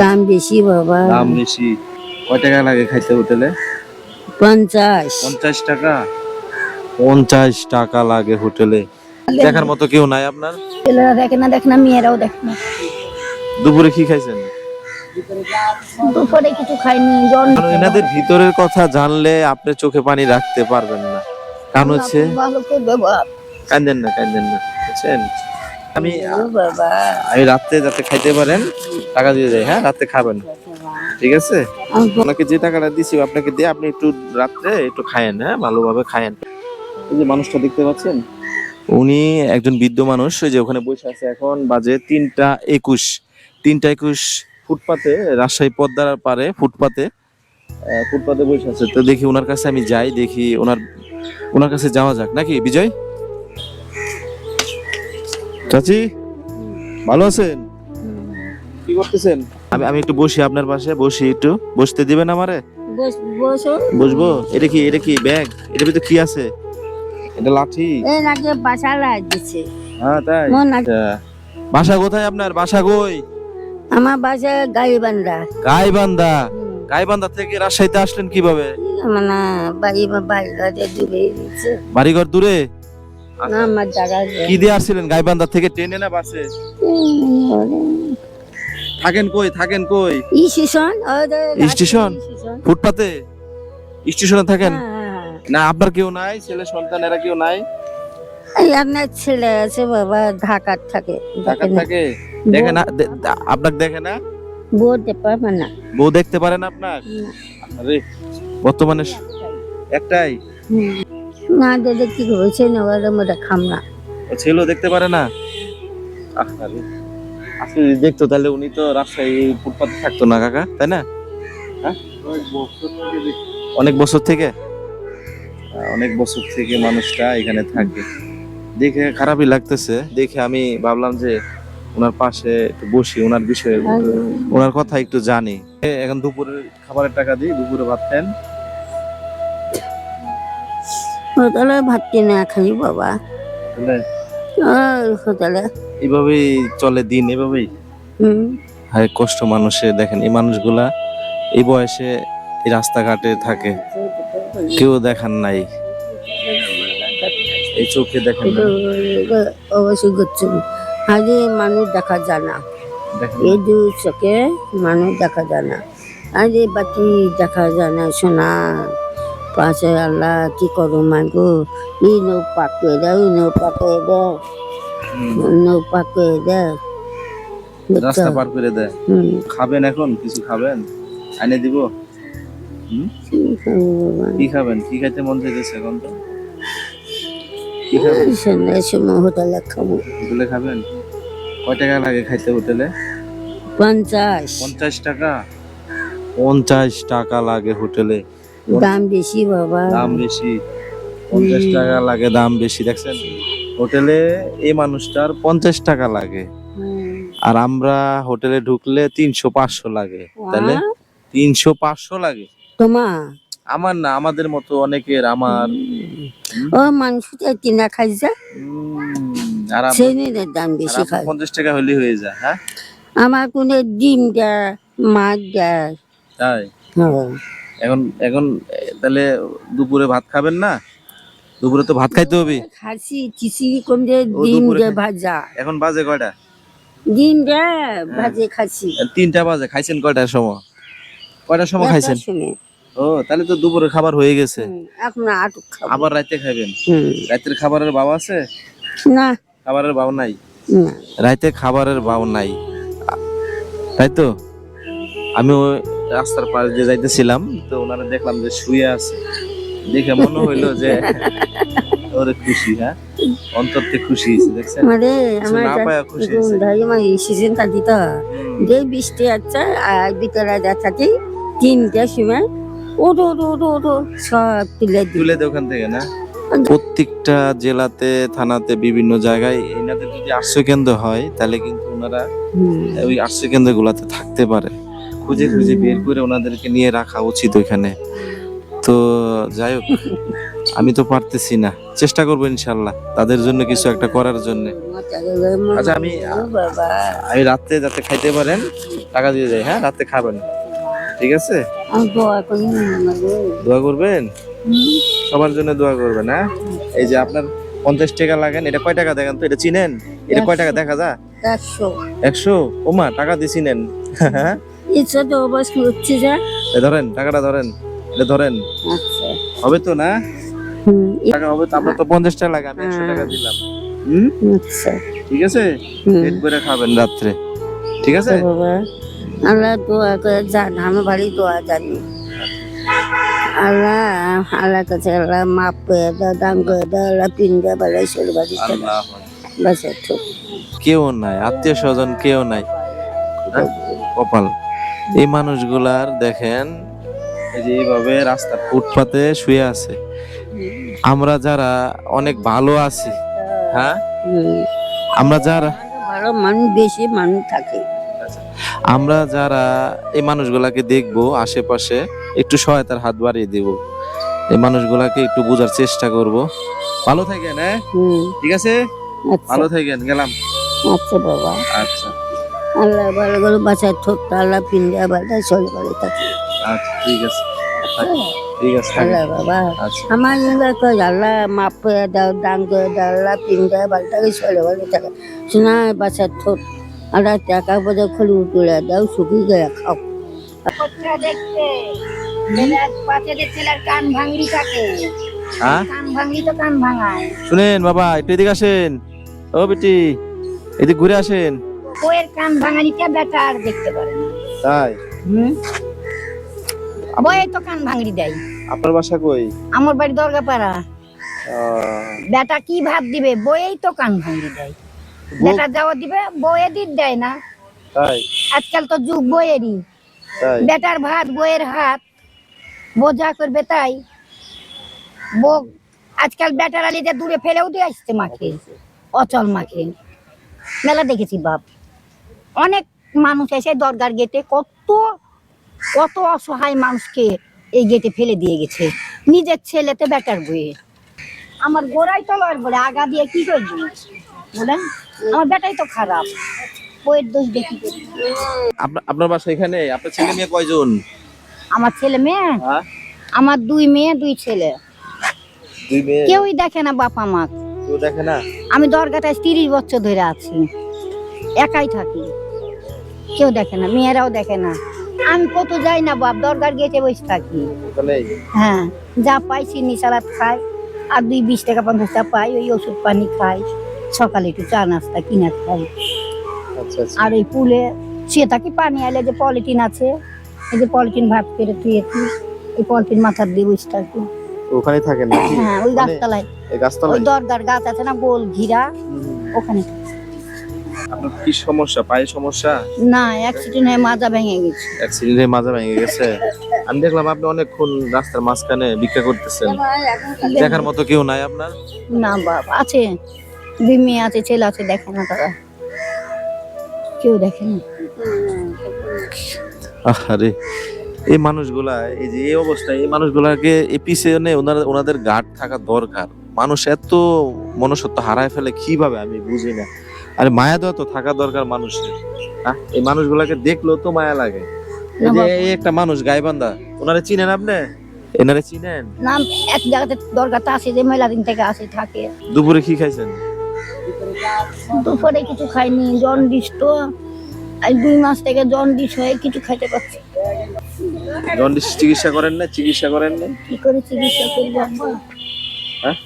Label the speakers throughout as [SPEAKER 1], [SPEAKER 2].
[SPEAKER 1] দাম বেশি বাবা।
[SPEAKER 2] দাম বেশি। কয় টাকা লাগে খাইতে হোটেলে?
[SPEAKER 1] পঞ্চাশ।
[SPEAKER 2] পঞ্চাশ টাকা? পঞ্চাশ টাকা লাগে হোটেলে। দেখার মতো কেউ নাই আপনার?
[SPEAKER 1] ছেলেরা দেখে না দেখে না মেয়েরাও দেখে না।
[SPEAKER 2] দুপুরে কি খাইছেন?
[SPEAKER 1] দুপুরে কিছু খাইনি জন
[SPEAKER 2] এনাদের ভিতরের কথা জানলে আপনি চোখে পানি রাখতে পারবেন না। কারণ হচ্ছে?
[SPEAKER 1] ভালো করে ব্যবহার।
[SPEAKER 2] কান্দেন না কান্দেন না। বুঝছেন? আমি আমি রাত্রে যাতে খাইতে পারেন টাকা দিয়ে যাই হ্যাঁ? রাতে খাবেন। ঠিক আছে? আপনাকে যে টাকাটা দিছি আপনাকে দিয়ে আপনি একটু রাত্রে একটু খায়েন হ্যাঁ? ভালোভাবে খায়েন। এই যে মানুষটা দেখতে পাচ্ছেন উনি একজন বৃদ্ধ মানুষ ওই যে ওখানে বসে আছে এখন বাজে তিনটা একুশ। তিনটা একুশ ফুটপাতে রাজশাহী পদ্মার পারে ফুটপাতে ফুটপাতে বসে আছে। তো দেখি ওনার কাছে আমি যাই দেখি ওনার ওনার কাছে যাওয়া যাক। নাকি বিজয়? চাচি ভালো আছেন? কি করতেছেন? আমি আমি একটু বসি আপনার পাশে বসি একটু। বসতে দিবেন আমারে?
[SPEAKER 1] বস
[SPEAKER 2] বসবো? এটা কি এটা কি ব্যাগ? এটা ভিতরে কি আছে? এটা লাঠি।
[SPEAKER 1] এই নাকি বাসা লাগছে
[SPEAKER 2] হ্যাঁ তাই? আচ্ছা। বাসা কোথায় আপনার? বাসা কই?
[SPEAKER 1] আমার বাসায় গাড়ি বান্ধা
[SPEAKER 2] গাইবান্ধা গাইবান্ধা থেকে রাজশাহীতে আসলেন কীভাবে?
[SPEAKER 1] মানে বাড়ি
[SPEAKER 2] বাড়িঘর দূরে?
[SPEAKER 1] না আমার জায়গা
[SPEAKER 2] কি দিয়ে আসছিলেন গাইবান্ধা থেকে ট্রেনে না বাসে? থাকেন কই থাকেন কই?
[SPEAKER 1] স্টেশন?
[SPEAKER 2] স্টেশন? ফুটপাতে? স্টেশনে থাকেন?
[SPEAKER 1] হ্যাঁ।
[SPEAKER 2] না আপনার কেউ নাই? ছেলে সন্তান এরা কেউ নাই?
[SPEAKER 1] আপনার ছেলে আছে বাবা ঢাকার থাকে।
[SPEAKER 2] ঢাকা থাকে? দেখে না আপনাকে দেখে না?
[SPEAKER 1] বলতে পারবে না।
[SPEAKER 2] বউ দেখতে পারেন আপনার আরে বর্তমানে একটাই।
[SPEAKER 1] না দিলে কি হয়েছে? না ওদের মধ্যে খামনা
[SPEAKER 2] ও ছেলেও দেখতে পারে না? আসলে যদি দেখতো তাহলে উনি তো রাজশাহী ফুটপাতে থাকতো না কাকা তাই না? হ্যাঁ? অনেক বছর থেকে? আহ, অনেক বছর থেকে মানুষটা এখানে থাকে। দেখে খারাপই লাগতেছে। দেখে আমি ভাবলাম যে ওনার পাশে একটু বসি ওনার বিষয়ে ওনার কথা একটু জানি। এ, এখন দুপুরের খাবারের টাকা দিই দুপুরে ভাত খান।
[SPEAKER 1] হোটেলে ভাত কিনে খালি বাবা। হোটেলে?
[SPEAKER 2] এইভাবেই চলে দিন এভাবেই?
[SPEAKER 1] হুম।
[SPEAKER 2] হায় কষ্ট মানুষে দেখেন এই মানুষগুলা এই বয়সে এই রাস্তাঘাটে থাকে। কেউ দেখান নাই। এই চোখে দেখেন
[SPEAKER 1] অবশ্যই করছে আগে মানুষ দেখা যায় না। এই দু চোখে মানুষ দেখা যায় না। আরে বাকি দেখা যায় না শোনা পাশে আল্লাহ কি করো মাগো ই নৌ পাক করে দাও ই নৌ পাক করে দাও।
[SPEAKER 2] হুম,
[SPEAKER 1] নৌ পাক করে দাও
[SPEAKER 2] রাস্তা পার করে দেয় খাবেন এখন? কিছু খাবেন? আইনে দিব? কি খাবেন? কি খাইতে মন চাইতেছে এখন তো?
[SPEAKER 1] হোটেলে খাব।
[SPEAKER 2] হোটেলে খাবেন? কয় টাকা লাগে খাইতে হোটেলে?
[SPEAKER 1] পঞ্চাশ।
[SPEAKER 2] পঞ্চাশ টাকা? পঞ্চাশ টাকা লাগে হোটেলে।
[SPEAKER 1] দাম বেশি বাবা।
[SPEAKER 2] দাম বেশি। পঞ্চাশ টাকা লাগে দাম বেশি দেখছেন? হোটেলে এই মানুষটার পঞ্চাশ টাকা লাগে। আর আমরা হোটেলে ঢুকলে তিনশো পাঁচশো লাগে। তাহলে তিনশো পাঁচশো লাগে।
[SPEAKER 1] তোমার
[SPEAKER 2] আমার না আমাদের মতো অনেকের আমার।
[SPEAKER 1] ও মাংসটা কিনা খাই যা।
[SPEAKER 2] আর আপ-
[SPEAKER 1] দাম বেশি খায়।
[SPEAKER 2] পঞ্চাশ টাকা হলে হয়ে যায় হ্যাঁ?
[SPEAKER 1] আমার কোনো ডিম দেয় মাছ দেয়।
[SPEAKER 2] তাই?
[SPEAKER 1] হ্যাঁ।
[SPEAKER 2] এখন এখন তাহলে দুপুরে ভাত খাবেন না? দুপুরে তো ভাত খাইতে হবে।
[SPEAKER 1] খাসি খিচুড়ি কম
[SPEAKER 2] ও
[SPEAKER 1] ডিম
[SPEAKER 2] খাই-
[SPEAKER 1] ভাজা।
[SPEAKER 2] এখন বাজে কয়টা?
[SPEAKER 1] ডিম দেয় ভাজে খাসি
[SPEAKER 2] তিনটা বাজে খাইছেন কয়টার সময়? কয়টার সময় খাইছেন? ও তাহলে তো দুপুরে খাবার হয়ে গেছে।
[SPEAKER 1] এখন আটক খাব।
[SPEAKER 2] আবার রাতে খাবেন রাতের খাবারের বাব আছে?
[SPEAKER 1] না।
[SPEAKER 2] খাবারের বাব নাই? রাতে খাবারের বাব নাই। তাই তো? আমি ওই রাস্তার পাশ দিয়ে যাইতেছিলাম তো ওনারা দেখলাম যে শুয়ে আছে। দেখে মনে হইল যে ওরে খুশি হ্যাঁ? অন্তর থেকে খুশি হয়েছে দেখছেন?
[SPEAKER 1] মানে আমার
[SPEAKER 2] খুশি হয়েছে।
[SPEAKER 1] ধারি আমার সিজন তা দিত।
[SPEAKER 2] হুম,
[SPEAKER 1] যে বৃষ্টি আছে আর বিকেলে যা থাকি তিনটার সময় ওটো ওটো ওটো ওটো সব তুলে
[SPEAKER 2] তুলে দে ওখান থেকে না? প্রত্যেকটা জেলাতে থানাতে বিভিন্ন জায়গায় এনাদের যদি আশ্রয় কেন্দ্র হয় তাহলে কিন্তু ওনারা ওই আশ্রয় কেন্দ্র গুলাতে থাকতে পারে। খুঁজে খুঁজে বের করে ওনাদেরকে নিয়ে রাখা উচিত ওইখানে তো যাই হোক আমি তো পারতেছি না। চেষ্টা করব ইনশাল্লাহ তাদের জন্য কিছু একটা করার জন্য। আচ্ছা, আমি- আমি রাত্রে যাতে খাইতে পারেন টাকা দিয়ে যাই হ্যাঁ? রাতে খাবেন। ঠিক আছে।
[SPEAKER 1] দোয়া
[SPEAKER 2] করবেন? সবার জন্য দোয়া করবেন হ্যাঁ? এই যে আপনার পঞ্চাশ টাকা লাগেন এটা কয় টাকা দেখেন তো? এটা চিনেন? এটা কয় টাকা? দেখা যা।
[SPEAKER 1] একশো।
[SPEAKER 2] একশো? ওমা টাকা দিয়ে চিনেন। হ্যাঁ
[SPEAKER 1] ইচ্ছা তো অবশ্য হচ্ছে যা।
[SPEAKER 2] এ ধরেন টাকাটা ধরেন এটা ধরেন।
[SPEAKER 1] আচ্ছা।
[SPEAKER 2] হবে তো না? টাকা হবে তো আপনার তো পঞ্চাশ টাকা লাগে আমি একশো টাকা দিলাম। হুম?
[SPEAKER 1] আচ্ছা।
[SPEAKER 2] ঠিক আছে? পেট করে খাবেন রাত্রে। ঠিক আছে?
[SPEAKER 1] আচ্ছা আল্লাহ দোয়া করে জান আমি বাড়ি দোয়া জানি। আল্লাহ আল্লাহ কাছে আল্লাহ মাপ করে দাও দান করে দাও আল্লাহ চলে বাড়ি বাসা
[SPEAKER 2] কেউ নাই আত্মীয় স্বজন কেউ নাই। হ্যাঁ? কপাল। এই মানুষগুলার দেখেন এই যে এইভাবে রাস্তার ফুটপাতে শুয়ে আছে। আমরা যারা অনেক ভালো আছি হ্যাঁ? আমরা যারা
[SPEAKER 1] ভালো মানুষ বেশি মানুষ থাকে।
[SPEAKER 2] আমরা যারা এই মানুষগুলাকে দেখব আশেপাশে একটু সহায়তার হাত বাড়িয়ে দেব। এই মানুষগুলাকে একটু বোঝার চেষ্টা করব। ভালো থাকেন হ্যাঁ? ঠিক আছে?
[SPEAKER 1] আচ্ছা।
[SPEAKER 2] ভালো থাকেন গেলাম।
[SPEAKER 1] আচ্ছা বাবা।
[SPEAKER 2] আচ্ছা।
[SPEAKER 1] আল্লাহ ভালো করে বাসায় থোকটা আল্লাহ পিন্ডা বাড়াই চলে বাড়ি থাকে।
[SPEAKER 2] আচ্ছা ঠিক আছে। ঠিক আছে
[SPEAKER 1] আল্লাহ বাবা।
[SPEAKER 2] আচ্ছা।
[SPEAKER 1] আমার এবার কই আল্লাহ মাপ করে দাও দান করে দাও আল্লাহ পিন্ডা বাড়িটাকে চলে বাড়ি থাকে। শোনা বাসার থোক আল্লাহ টাকা পয়সা খুলে তুলে দাও শুকি গেলে খাও।
[SPEAKER 3] পত্রা দেখতে। ছেলের পাশের ছেলের কান ভাঙড়ি থাকে।
[SPEAKER 2] হ্যাঁ?
[SPEAKER 3] কান ভাঙড়ি তো কান ভাঙায়।
[SPEAKER 2] শুনেন বাবা একটু এদিকে আসেন। ও বেটি এদিকে ঘুরে আসেন।
[SPEAKER 3] বইয়ের কান ভাঙানিটা বেটা আর দেখতে পারে না।
[SPEAKER 2] তাই?
[SPEAKER 3] বইয়ে তো কান ভাঙড়ি দেয়।
[SPEAKER 2] আপনার বাসা কই?
[SPEAKER 3] আমার বাড়ি দরগাপাড়া। বেটা কি ভাত দিবে? বইয়েই তো কান ভাঙড়ি দেয়। বেটা যাওয়া দিবে বইয়ে দিত দেয় না।
[SPEAKER 2] তাই?
[SPEAKER 3] আজকাল তো যুগ বইয়েরই বেটার ভাত বইয়ের হাত। বোঝা করবে তাই। বউ আজকাল বেটার আলিতে দূরে ফেলেও দিয়ে আসছে মাকে। অচল মাকে। মেলা দেখেছি বাপ। অনেক মানুষ এসে দরগার গেটে কত কত অসহায় মানুষকে এই গেটে ফেলে দিয়ে গেছে। নিজের ছেলেতে বেটার বইয়ে। আমার গোড়াই তো লয় বলে আগা দিয়ে কি করবি? বলেন আমার বেটাই তো খারাপ। বইয়ের দোষ দেখি
[SPEAKER 2] আপনার বাসা এখানে? আপনার ছেলে মেয়ে কয়জন?
[SPEAKER 3] আমার ছেলে মেয়ে?
[SPEAKER 2] হ্যাঁ।
[SPEAKER 3] আমার দুই মেয়ে দুই ছেলে। কেউই দেখে না বাপ মা
[SPEAKER 2] কেউ দেখে না?
[SPEAKER 3] আমি দরগাটায় তিরিশ বছর ধরে আছি। একাই থাকি। কেউ দেখে না মেয়েরাও দেখে না। আমি কত যাই না বাপ দরকার গেছে বসে থাকি। হ্যাঁ যা পাই চিনি সালাদ খাই আর দুই বিশ টাকা পঞ্চাশ টাকা পাই ওই ওষুধ পানি খাই সকালে একটু চা নাস্তা কিনে খাই।
[SPEAKER 2] আচ্ছা আচ্ছা।
[SPEAKER 3] আর ওই পুলে শুয়ে থাকি পানি আইলে যে পলিথিন আছে এই যে পলিথিন ভাত করে তুয়েছি এই পলিথিন মাথার দিয়ে বসে থাকি।
[SPEAKER 2] ওখানে থাকেন
[SPEAKER 3] হ্যাঁ ওই
[SPEAKER 2] মানে
[SPEAKER 3] গাছতলায়।
[SPEAKER 2] এই গাছতলায়?
[SPEAKER 3] ওই দরগার গাছ আছে না গোল ঘিরা ওখানে
[SPEAKER 2] আপনার কি সমস্যা? পায়ে সমস্যা?
[SPEAKER 3] না অ্যাক্সিডেন্ট হয়ে মাজা ভেঙে গেছে।
[SPEAKER 2] অ্যাক্সিডেন্টে মাজা ভেঙে গেছে? আমি দেখলাম আপনি অনেকক্ষণ রাস্তার মাঝখানে ভিক্ষা করতেছেন। দেখার মতো কেউ নাই আপনার?
[SPEAKER 3] না বাপ আছে। দুই মেয়ে আছে ছেলে আছে দেখে না তারা। কেউ দেখে না।
[SPEAKER 2] আরে এই মানুষগুলা এই যে এই অবস্থায় এই মানুষগুলাকে এই পিছনে ওনারা ওনাদের গার্ড থাকা দরকার। মানুষ এত মনুষ্যত্ব হারায় ফেলে কীভাবে? আমি বুঝি না। আরে মায়া দেওয়া তো থাকা দরকার মানুষের। হ্যাঁ এই মানুষগুলাকে দেখলেও তো মায়া লাগে। এই যে এই একটা মানুষ গাইবান্ধা ওনারে চিনেন আপনি? এনারে চিনেন?
[SPEAKER 3] না এক জায়গাতে দরকারটা আসে যে মেলা দিন থেকে আসে থাকে।
[SPEAKER 2] দুপুরে কি খাইছেন?
[SPEAKER 3] দুপুরে কিছু খাইনি জন্ডিস তো। এই দুই মাস থেকে জন্ডিস হয়ে কিছু খাইতে পারছি
[SPEAKER 2] জন্ডিস চিকিৎসা করেন না? চিকিৎসা করেন না?
[SPEAKER 3] কি করে চিকিৎসা করব?
[SPEAKER 2] হ্যাঁ?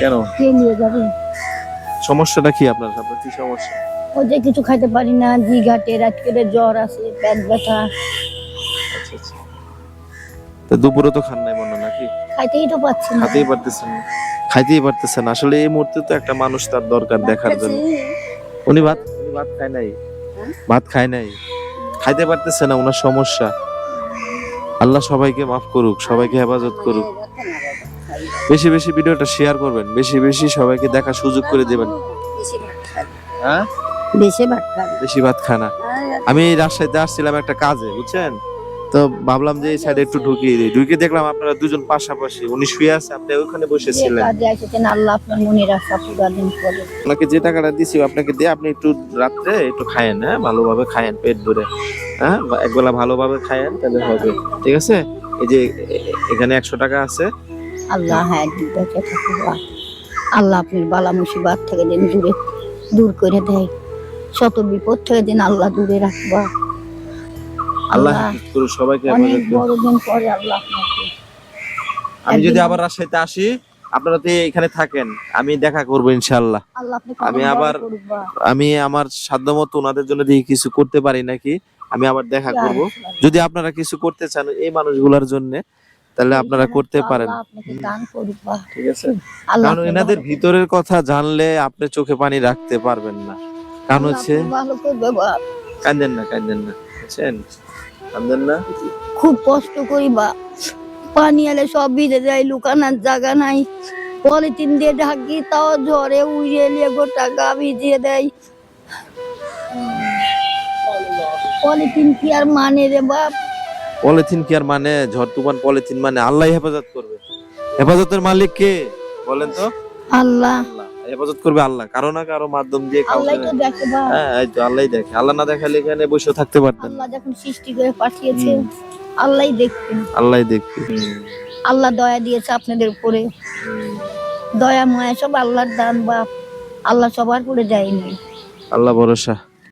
[SPEAKER 2] কেন?
[SPEAKER 3] কে নিয়ে যাবে?
[SPEAKER 2] সমস্যাটা কি আপনার আপনার কি সমস্যা?
[SPEAKER 3] ওই যে কিছু খাইতে পারি না জি ঘাটে রাত করে জ্বর আছে পেট ব্যথা।
[SPEAKER 2] আচ্ছা আচ্ছা। তো দুপুরে তো খান নাই মনে নাকি?
[SPEAKER 3] খাইতেই তো পাচ্ছি না।
[SPEAKER 2] খাইতেই পারতেছেন না। খাইতেই পারতেছেন। আসলে এই মুহূর্তে তো একটা মানুষ তার দরকার দেখার জন্য। উনি ভাত উনি ভাত খায় নাই? ভাত খায় নাই? খাইতে পারতেছে না ওনার সমস্যা। আল্লাহ সবাইকে মাফ করুক সবাইকে হেফাজত করুক। বেশি বেশি ভিডিওটা শেয়ার করবেন, বেশি বেশি সবাইকে দেখার সুযোগ করে দেবেন। হ্যাঁ?
[SPEAKER 1] বেশি ভাত
[SPEAKER 2] খানা আমি রাজশাহীতে আসছিলাম একটা কাজে, বুঝছেন? তো ভাবলাম যে এই সাইডে একটু ঢুকিয়ে দিই। ঢুকে দেখলাম আপনারা দুজন পাশাপাশি, উনি শুয়ে আছে, আপনি ওখানে বসেছিলেন।
[SPEAKER 3] আল্লাহ
[SPEAKER 2] আপনাকে যে টাকাটা দিছি, আপনাকে দিয়ে আপনি একটু রাত্রে একটু খায়েন হ্যাঁ? ভালোভাবে খায়েন, পেট ভরে হ্যাঁ? একবেলা ভালোভাবে খায়েন, তাহলে হবে। ঠিক আছে? এই যে এখানে একশো টাকা আছে।
[SPEAKER 3] আল্লাহ হ্যাঁ বেঁচে আল্লাহ আপনার বালা মুসিবাত থেকে দিন দূরে দূর করে দেয়। শত বিপদ থেকে দিন আল্লাহ দূরে রাখবা।
[SPEAKER 2] আল্লাহ
[SPEAKER 3] আল্লাহ
[SPEAKER 2] হাফেজ করুন সবাইকে
[SPEAKER 3] অনেক বড় দিন পরে আল্লাহ আপনাকে।
[SPEAKER 2] আমি যদি আবার রাজশাহীতে আসি আপনারা তো এখানে থাকেন আমি দেখা করব ইনশাল্লাহ
[SPEAKER 3] আল্লাহ
[SPEAKER 2] আমি আবার- আমি আমার সাধ্যমতো ওনাদের জন্য দিয়ে কিছু করতে পারি নাকি আমি আবার দেখা করব। যদি আপনারা কিছু করতে চান এই মানুষগুলোর জন্য তাহলে আপনারা করতে পারেন।
[SPEAKER 3] আল্লাহ আপনাকে দান করবা
[SPEAKER 2] ঠিক আছে? কারণ এনাদের ভিতরের কথা জানলে আপনি চোখে পানি রাখতে পারবেন না। কারণ হচ্ছে। কান্দেন না কান্দেন না। বুঝছেন? কান্দেন না?
[SPEAKER 3] খুব কষ্ট করি বা পানি এলে সব ভিজে যায় লুকানোর জায়গা নাই। পলিথিন দিয়ে ঢাকি তাও ঝড়ে উড়িয়ে নিয়ে গোটা গা ভিজিয়ে দেয়। পলিথিন কি আর মানে রে বাপ?
[SPEAKER 2] পলিথিন কি আর মানে? ঝড় তুফান পলিথিন মানে আল্লাহ হেফাজত করবে। হেফাজতের মালিক কে? বলেন তো।
[SPEAKER 3] আল্লাহ।
[SPEAKER 2] আল্লাহ। হেফাজত করবে আল্লাহ। কারও না কারও মাধ্যম দিয়ে
[SPEAKER 3] আল্লাহ
[SPEAKER 2] কাউকে হ্যাঁ এই তো আল্লাহ দেখে। আল্লাহ না দেখালে এখানে বসে থাকতে পারতেন।
[SPEAKER 3] আল্লাহ যখন সৃষ্টি করে পাঠিয়েছে আল্লাহ দেখবেন
[SPEAKER 2] আল্লাহ দেখবে।
[SPEAKER 3] আল্লাহ দয়া দিয়েছে আপনাদের উপরে। দয়া ময়া সব আল্লাহর দান বাপ আল্লাহ সবার করে দেয়নি
[SPEAKER 2] আল্লাহ ভরসা।